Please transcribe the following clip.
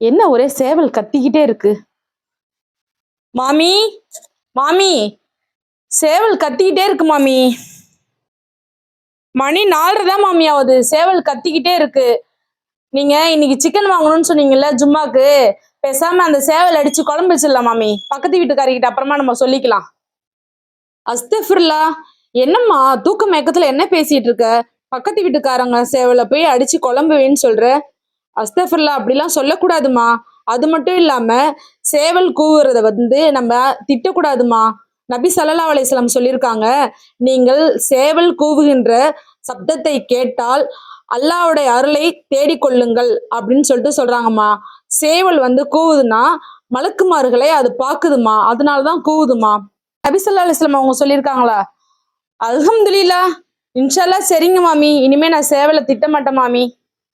என்ன ஒரே சேவல் கத்திக்கிட்டே இருக்கு? மாமி மாமி சேவல் கத்திக்கிட்டே இருக்கு மாமி. மணி நாலரை தான் மாமி ஆகுது சேவல் கத்திக்கிட்டே இருக்கு. நீங்க இன்னைக்கு சிக்கன் வாங்கணும்னு சொன்னீங்கல்ல ஜும்மாக்கு. பேசாம அந்த சேவல் அடிச்சு குழம்பு வச்சிடலாம் மாமி. பக்கத்து வீட்டுக்காரிக்கிட்ட அப்புறமா நம்ம சொல்லிக்கலாம். அஸ்தஃபிர்லா என்னம்மா தூக்க மயக்கத்துல என்ன பேசிட்டு இருக்க? பக்கத்து வீட்டுக்காரங்க சேவலை போய் அடிச்சு குழம்பு வேணும்னு சொல்ற. அஸ்தஃபிர்லா அப்படிலாம் சொல்லக்கூடாதுமா. அது மட்டும் இல்லாம சேவல் கூவுறத வந்து நம்ம திட்டக்கூடாதுமா. நபி சல்லா அலிஸ்லாம் சொல்லியிருக்காங்க நீங்கள் சேவல் கூவுகின்ற சப்தத்தை கேட்டால் அல்லாவுடைய அருளை தேடிக்கொள்ளுங்கள் அப்படின்னு சொல்லிட்டு சொல்றாங்கம்மா. சேவல் வந்து கூவுதுன்னா மலக்குமார்களை அது பாக்குதுமா அதனாலதான் கூவுதுமா. நபி ஸல்லல்லாஹு அலைஹி அவங்க சொல்லியிருக்காங்களா? அல்ஹம்துலீலா இன்ஷால்லா சரிங்க மாமி. இனிமே நான் சேவலை திட்ட மாட்டேன் மாமி.